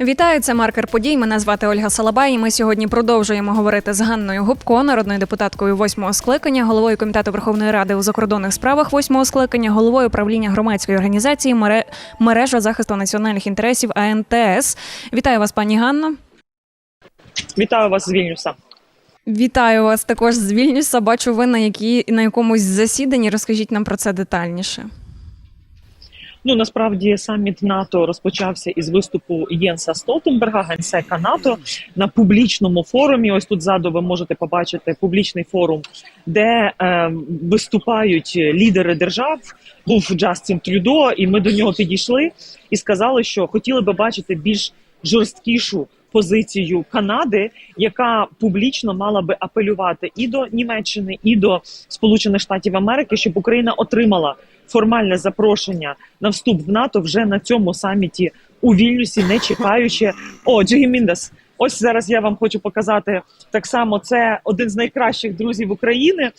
Вітаю, це маркер подій. Мене звати Ольга Салабай. І ми сьогодні продовжуємо говорити з Ганною Губко, народною депутаткою восьмого скликання, головою комітету Верховної Ради у закордонних справах восьмого скликання, головою правління громадської організації «Мере- мережа захисту національних інтересів АНТС. Вітаю вас, пані Ганно. Вітаю вас з Вільнюса. Вітаю вас також з Вільнюса. Бачу, ви на які на якомусь засіданні. Розкажіть нам про це детальніше. Ну насправді саміт НАТО розпочався із виступу Єнса Столтенберга, генсека НАТО на публічному форумі. Ось тут ззаду ви можете побачити публічний форум, де е, виступають лідери держав. Був Джастін Трюдо, і ми до нього підійшли і сказали, що хотіли би бачити більш жорсткішу позицію Канади, яка публічно мала би апелювати і до Німеччини, і до Сполучених Штатів Америки, щоб Україна отримала формальне запрошення на вступ в НАТО вже на цьому саміті у Вільнюсі, не чекаючи. О, Джигі Міндас. Ось зараз я вам хочу показати так само. Це один з найкращих друзів України.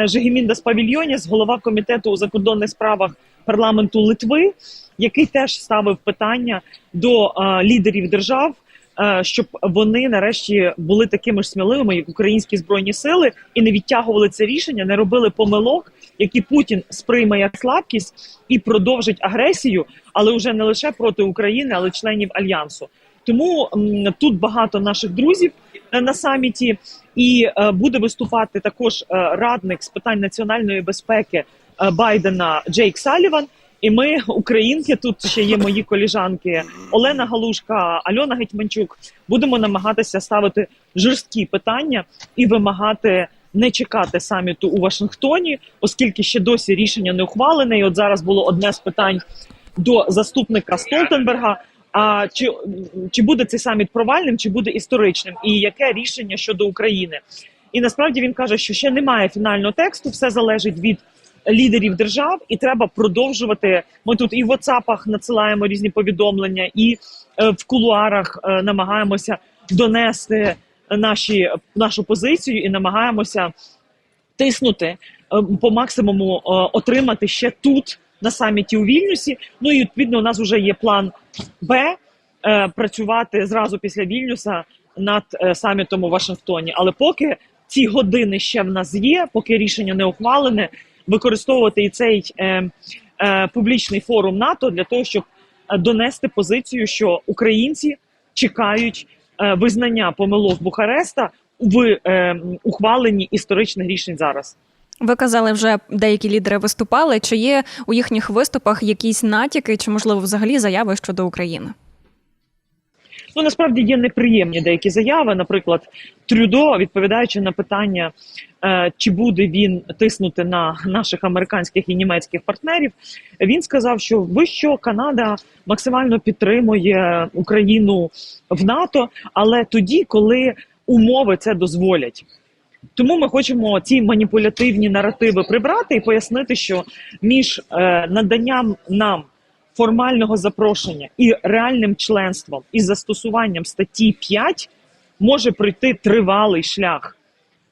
е, Жигіміндас Павільйоніс, голова комітету у закордонних справах парламенту Литви, який теж ставив питання до е, лідерів держав, е, щоб вони нарешті були такими ж сміливими, як українські збройні сили, і не відтягували це рішення, не робили помилок, які Путін сприйме як слабкість і продовжить агресію, але вже не лише проти України, але членів альянсу. Тому м, тут багато наших друзів е, на саміті, і е, буде виступати також е, радник з питань національної безпеки е, Байдена Джейк Саліван. І ми, українки, тут ще є мої коліжанки Олена Галушка, Альона Гетьманчук. Будемо намагатися ставити жорсткі питання і вимагати не чекати саміту у Вашингтоні, оскільки ще досі рішення не ухвалене. І от зараз було одне з питань до заступника Столтенберга. А чи, чи буде цей саміт провальним, чи буде історичним, і яке рішення щодо України? І насправді він каже, що ще немає фінального тексту, все залежить від лідерів держав, і треба продовжувати. Ми тут і в WhatsApp надсилаємо різні повідомлення, і е, в кулуарах е, намагаємося донести наші нашу позицію і намагаємося тиснути е, по максимуму е, отримати ще тут на саміті у Вільнюсі. Ну і відповідно у нас вже є план Б е, працювати зразу після Вільнюса над самітом у Вашингтоні. Але поки ці години ще в нас є, поки рішення не ухвалене, використовувати і цей публічний форум НАТО для того, щоб донести позицію, що українці чекають визнання помилок Бухареста в е, ухваленні історичних рішень зараз. Ви казали, вже деякі лідери виступали. Чи є у їхніх виступах якісь натяки, чи можливо взагалі заяви щодо України? Ну насправді є неприємні деякі заяви. Наприклад, Трюдо, відповідаючи на питання, е, чи буде він тиснути на наших американських і німецьких партнерів, він сказав, що ви що Канада максимально підтримує Україну в НАТО, але тоді, коли умови це дозволять. Тому ми хочемо ці маніпулятивні наративи прибрати і пояснити, що між е, наданням нам формального запрошення і реальним членством і застосуванням статті 5 може пройти тривалий шлях.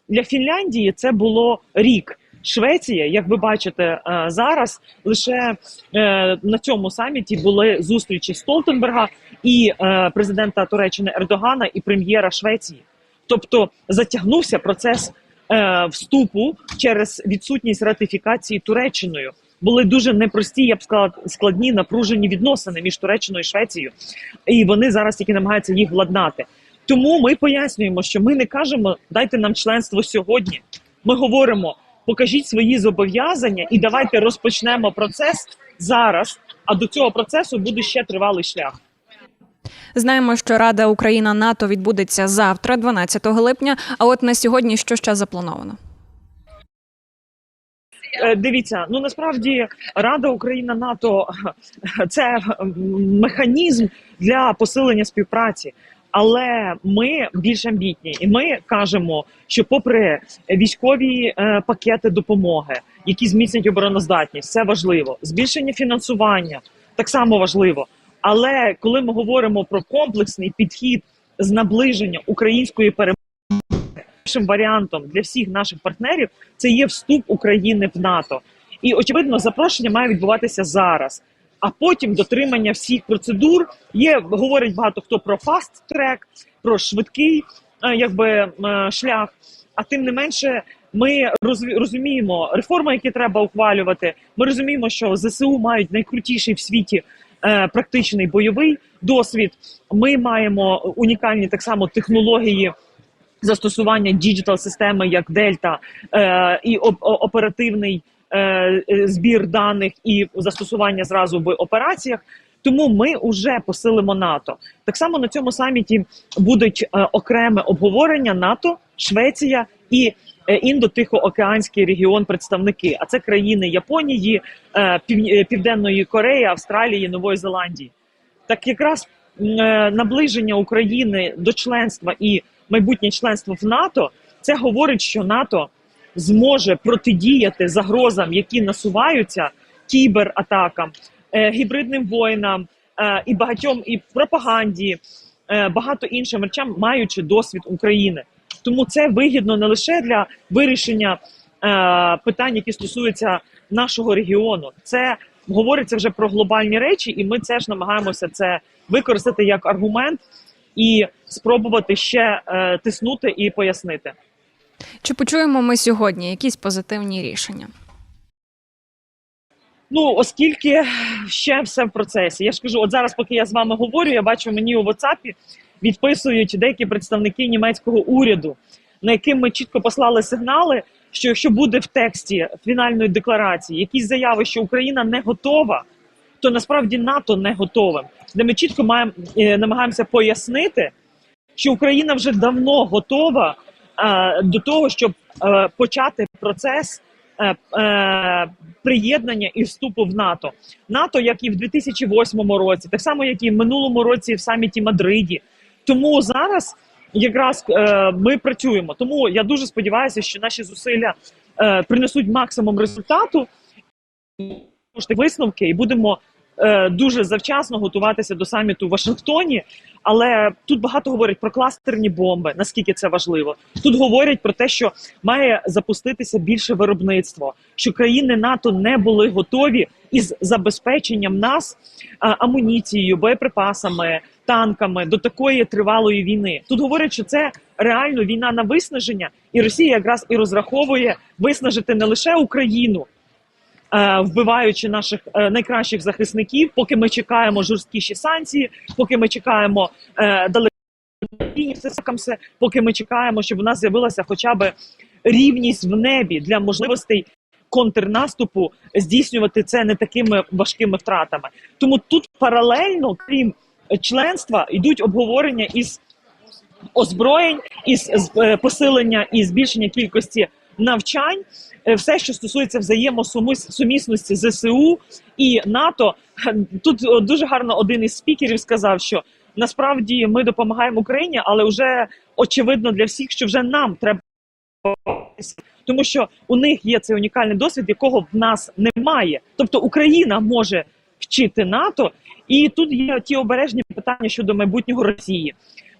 Для Фінляндії це було рік. Швеція, як ви бачите е, зараз, лише е, на цьому саміті були зустрічі Столтенберга і е, президента Туреччини Ердогана і прем'єра Швеції. Тобто затягнувся процес вступу через відсутність ратифікації Туреччиною. Були дуже непрості, я б сказала, складні напружені відносини між Туреччиною і Швецією, і вони зараз тільки намагаються їх владнати. Тому ми пояснюємо, що ми не кажемо дайте нам членство сьогодні. Ми говоримо, покажіть свої зобов'язання і давайте розпочнемо процес зараз. А до цього процесу буде ще тривалий шлях. Знаємо, що Рада Україна НАТО відбудеться завтра, 12 липня. А от на сьогодні що ще заплановано? Е, Дивіться, ну насправді Рада Україна НАТО це механізм для посилення співпраці. Але ми більш амбітні, і ми кажемо, що, попри військові е, пакети допомоги, які зміцнять обороноздатність, це важливо. Збільшення фінансування так само важливо. Але коли ми говоримо про комплексний підхід з наближення української перемоги, Першим варіантом для всіх наших партнерів це є вступ України в НАТО. І очевидно, запрошення має відбуватися зараз. а потім дотримання всіх процедур. Є говорить багато хто про фаст трек, про швидкий е, якби е, шлях. А тим не менше, ми роз- розуміємо реформи, які треба ухвалювати. Ми розуміємо, що ЗСУ мають найкрутіший в світі е, практичний бойовий досвід. Ми маємо унікальні так само технології застосування діджитал системи як Дельта е, і оп- оперативний е, е, збір даних і застосування зразу в операціях. Тому ми вже посилимо НАТО. Так само на цьому саміті будуть е, окреме обговорення НАТО, Швеція і е, індо-тихоокеанський регіон представники. А це країни Японії, е, Пів- е, Південної Кореї, Австралії, Нової Зеландії. Так якраз е, наближення України до членства і майбутнє членство в НАТО, це говорить, що НАТО зможе протидіяти загрозам, які насуваються кібератакам, е, гібридним воїнам е, і багатьом і пропаганді, е, багато іншим речам, маючи досвід України. Тому це вигідно не лише для вирішення питань, які стосуються нашого регіону. Це говориться вже про глобальні речі, і ми теж намагаємося це використати як аргумент і спробувати ще е, тиснути і пояснити. Чи почуємо ми сьогодні якісь позитивні рішення? Ну, оскільки ще все в процесі. Я ж кажу, от зараз, поки я з вами говорю, я бачу мені у WhatsApp відписують деякі представники німецького уряду, на яким ми чітко послали сигнали, що якщо буде в тексті фінальної декларації якісь заяви, що Україна не готова, то насправді НАТО не готове. Де ми чітко маємо е, намагаємося пояснити, що Україна вже давно готова е, до того, щоб е, почати процес е, е, приєднання і вступу в НАТО. НАТО, як і в 2008 році, так само як і в минулому році в саміті Мадриді. Тому зараз якраз е, ми працюємо. Тому я дуже сподіваюся, що наші зусилля е, принесуть максимум результату, висновки, і будемо дуже завчасно готуватися до саміту в Вашингтоні. Але тут багато говорять про кластерні бомби, наскільки це важливо. Тут говорять про те, що має запуститися більше виробництво, що країни НАТО не були готові із забезпеченням нас амуніцією, боєприпасами, танками до такої тривалої війни. Тут говорять, що це реально війна на виснаження, і Росія якраз і розраховує виснажити не лише Україну. Е, Вбиваючи наших е, найкращих захисників, поки ми чекаємо жорсткіші санкції, поки ми чекаємо е, далекі поки ми чекаємо, щоб у нас з'явилася хоча б рівність в небі для можливостей контрнаступу здійснювати це не такими важкими втратами. Тому тут паралельно, крім членства, йдуть обговорення із озброєнь, із посилення і збільшення кількості навчань. Е, Все, що стосується взаємосумісності ЗСУ і НАТО, тут дуже гарно один із спікерів сказав, що насправді ми допомагаємо Україні, але вже очевидно для всіх, що вже нам треба тому що у них є цей унікальний досвід, якого в нас немає. Тобто Україна може вчити НАТО, і тут є ті обережні питання щодо майбутнього Росії.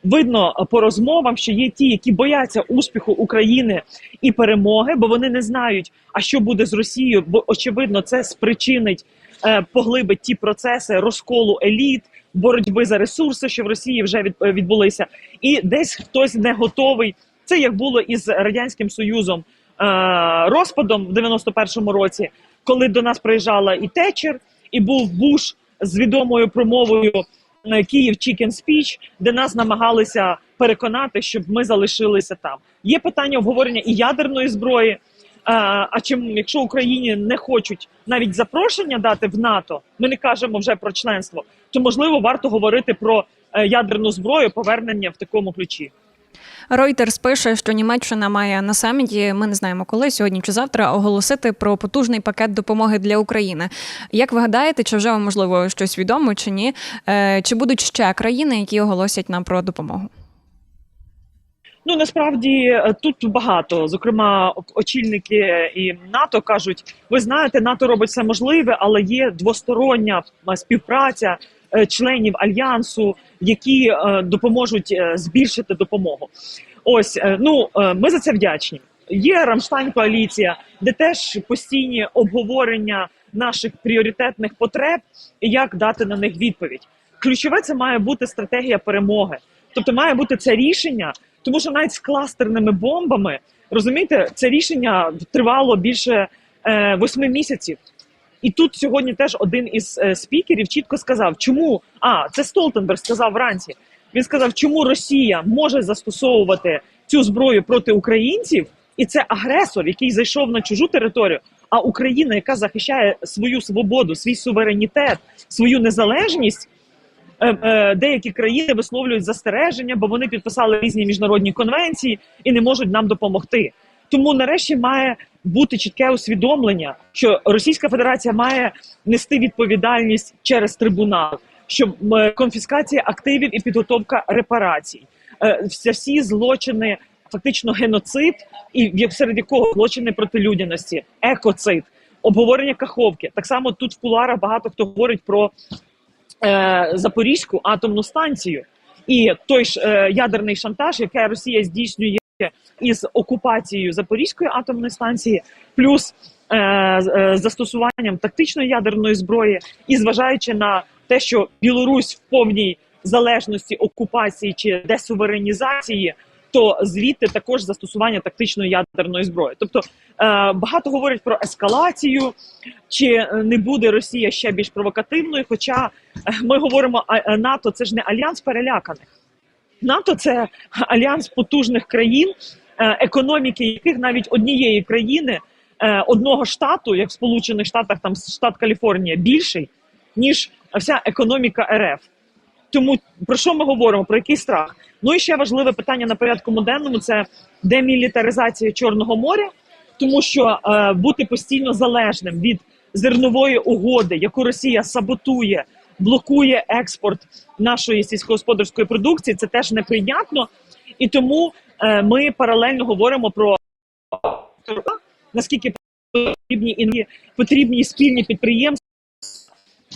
Видно е, по розмовам, що є ті, які бояться успіху України і перемоги, бо вони не знають, а що буде з Росією, бо очевидно, це спричинить е, поглибить ті процеси розколу еліт, боротьби за ресурси, що в Росії вже е, відбулися, і десь хтось не готовий. Це як було із радянським союзом розпадом в 91-му році, коли до нас приїжджала і Тетчер, і був Буш з відомою промовою Київ Chicken Speech, де нас намагалися переконати, щоб ми залишилися там. Є питання обговорення і ядерної зброї. Е, А чим, якщо Україні не хочуть навіть запрошення дати в НАТО, ми не кажемо вже про членство, то можливо варто говорити про е, ядерну зброю, повернення в такому ключі. Reuters пише, що Німеччина має на саміті, ми не знаємо коли, сьогодні чи завтра, оголосити про потужний пакет допомоги для України. Як ви гадаєте, чи вже можливо щось відомо чи ні? Е, Чи будуть ще країни, які оголосять нам про допомогу? Ну насправді е, тут багато. Зокрема, очільники і НАТО кажуть: ви знаєте, НАТО робить все можливе, але є двостороння е, співпраця е, членів альянсу, які е, допоможуть е, збільшити допомогу. Ось е, ну е, ми за це вдячні. Є Рамштайн коаліція, де теж постійні обговорення наших пріоритетних потреб і як дати на них відповідь. Ключове це має бути стратегія перемоги. Тобто має бути це рішення, тому що навіть з кластерними бомбами розумієте, це рішення тривало більше е, восьми місяців. І тут сьогодні теж один із е, спікерів чітко сказав, чому а це Столтенберг сказав вранці. Він сказав, чому Росія може застосовувати цю зброю проти українців, і це агресор, який зайшов на чужу територію. А Україна, яка захищає свою свободу, свій суверенітет, свою незалежність. е, е, Деякі країни висловлюють застереження, бо вони підписали різні міжнародні конвенції і не можуть нам допомогти. Тому нарешті має бути чітке усвідомлення, що Російська Федерація має нести відповідальність через трибунал, що конфіскація активів і підготовка репарацій, Е, всі- всі злочини, фактично геноцид, і серед якого злочини проти людяності, екоцид, обговорення каховки. Так само тут в куларах багато хто говорить про е, Запорізьку атомну станцію. І той ж е, ядерний шантаж, який Росія здійснює із окупацією Запорізької атомної станції, плюс е, е, застосуванням тактичної ядерної зброї, і зважаючи на те, що Білорусь в повній залежності окупації чи десуверенізації, то звідти також застосування тактичної ядерної зброї. Тобто е, багато говорять про ескалацію, чи не буде Росія ще більш провокативною. Хоча е, ми говоримо, е, НАТО це ж не альянс переляканих. НАТО це альянс потужних країн, е, економіки яких навіть однієї країни, е, одного штату, як в Сполучених Штатах, там штат Каліфорнія, більший ніж вся економіка РФ. Тому про що ми говоримо? Про який страх? Ну і ще важливе питання на порядку денному це демілітаризація Чорного моря, тому що е, бути постійно залежним від зернової угоди, яку Росія саботує, блокує експорт нашої сільськогосподарської продукції, це теж неприйнятно. І тому е, ми паралельно говоримо про наскільки потрібні і потрібні спільні підприємства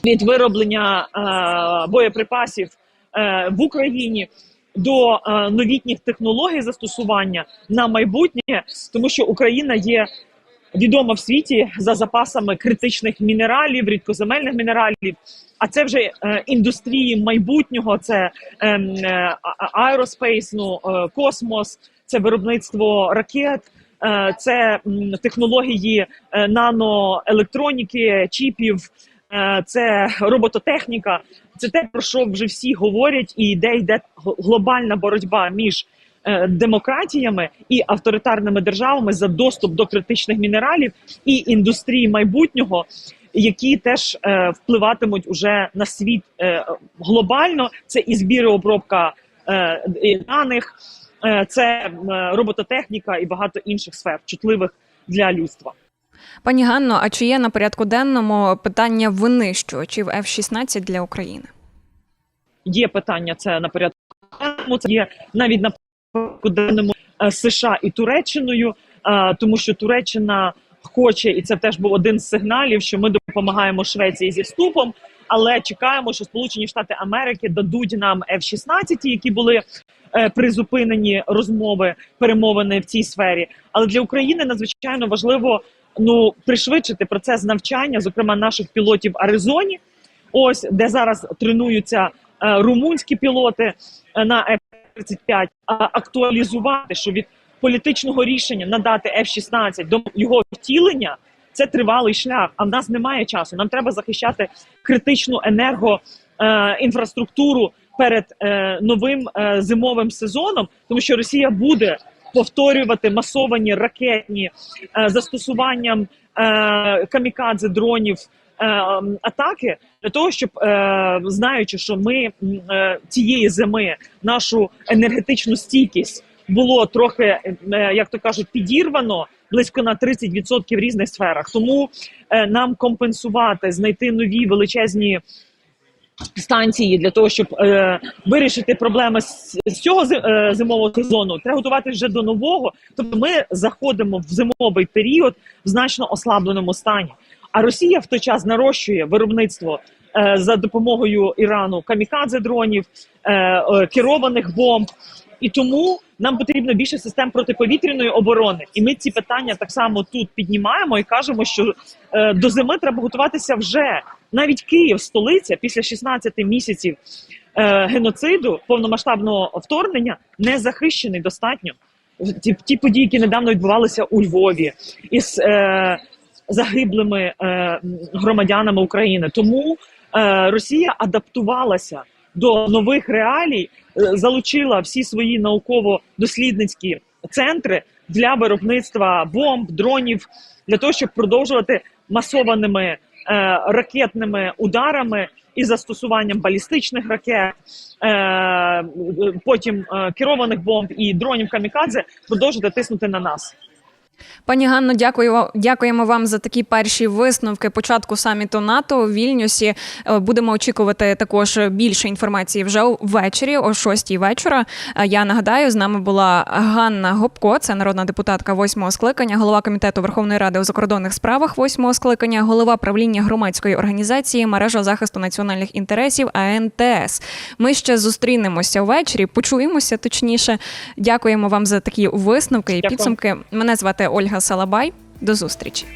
від вироблення е, боєприпасів е, в Україні до новітніх технологій застосування на майбутнє, тому що Україна є відома в світі за запасами критичних мінералів, рідкоземельних мінералів. А це вже е, індустрії майбутнього, це ем, е, аероспейс, ну, е, космос, це виробництво ракет, е, це м, технології е, наноелектроніки, чіпів, е, це робототехніка. Це те, про що вже всі говорять, і де йде глобальна боротьба між демократіями і авторитарними державами за доступ до критичних мінералів і індустрії майбутнього, які теж е, впливатимуть уже на світ е, глобально. Це і збір обробка е, даних, е, це е, робототехніка і багато інших сфер, чутливих для людства. Пані Ганно, а чи є на порядку денному питання винищувачів F-16 для України? Є питання це на порядку денному, це є навіть на денному е, США і Туреччиною, е, тому що Туреччина хоче, і це теж був один з сигналів, що ми допомагаємо Швеції зі вступом, але чекаємо, що Сполучені Штати Америки дадуть нам F-16, які були е, призупинені розмови, перемовини в цій сфері. Але для України надзвичайно важливо ну пришвидшити процес навчання, зокрема наших пілотів в Аризоні. Ось де зараз тренуються румунські пілоти е, на F-35, актуалізувати, що від політичного рішення надати F-16 до його втілення це тривалий шлях. А в нас немає часу. Нам треба захищати критичну енерго е, перед е, новим е, зимовим сезоном, тому що Росія буде повторювати масовані ракетні застосуванням камікадзе дронів. Е, м, Атаки для того, щоб е, знаючи, що ми е, цієї зими нашу енергетичну стійкість було трохи, е, як то кажуть, підірвано близько на 30% в різних сферах. Тому нам компенсувати, знайти нові величезні станції для того, щоб е, вирішити проблеми з, з цього зимового сезону, треба готуватися вже до нового. Тобто ми заходимо в зимовий період в значно ослабленому стані. А Росія в той час нарощує виробництво е, за допомогою Ірану камікадзе дронів, е, е, керованих бомб. І тому нам потрібно більше систем протиповітряної оборони. І ми ці питання так само тут піднімаємо і кажемо, що до зими треба готуватися вже. Навіть Київ, столиця, після 16 місяців геноциду, повномасштабного вторгнення, не захищений достатньо. Ті, ті події, які недавно відбувалися у Львові, із е, загиблими е, громадянами України. Тому е, Росія адаптувалася до нових реалій, е, залучила всі свої науково-дослідницькі центри для виробництва бомб, дронів, для того, щоб продовжувати масованими ракетними ударами і застосуванням балістичних ракет, потім керованих бомб і дронів камікадзе продовжувати тиснути на нас. Пані Ганно, дякую дякуємо вам за такі перші висновки початку саміту НАТО у Вільнюсі. Е, Будемо очікувати також більше інформації вже ввечері, о 6 вечора. Е, Я нагадаю, з нами була Ганна Гопко, це народна депутатка восьмого скликання, голова комітету Верховної Ради у закордонних справах восьмого скликання, голова правління громадської організації мережа захисту національних інтересів АНТС. Ми ще зустрінемося ввечері, почуємося точніше. Дякуємо вам за такі висновки і Дякую. підсумки. Мене звати Ольга Салабай. До зустрічі.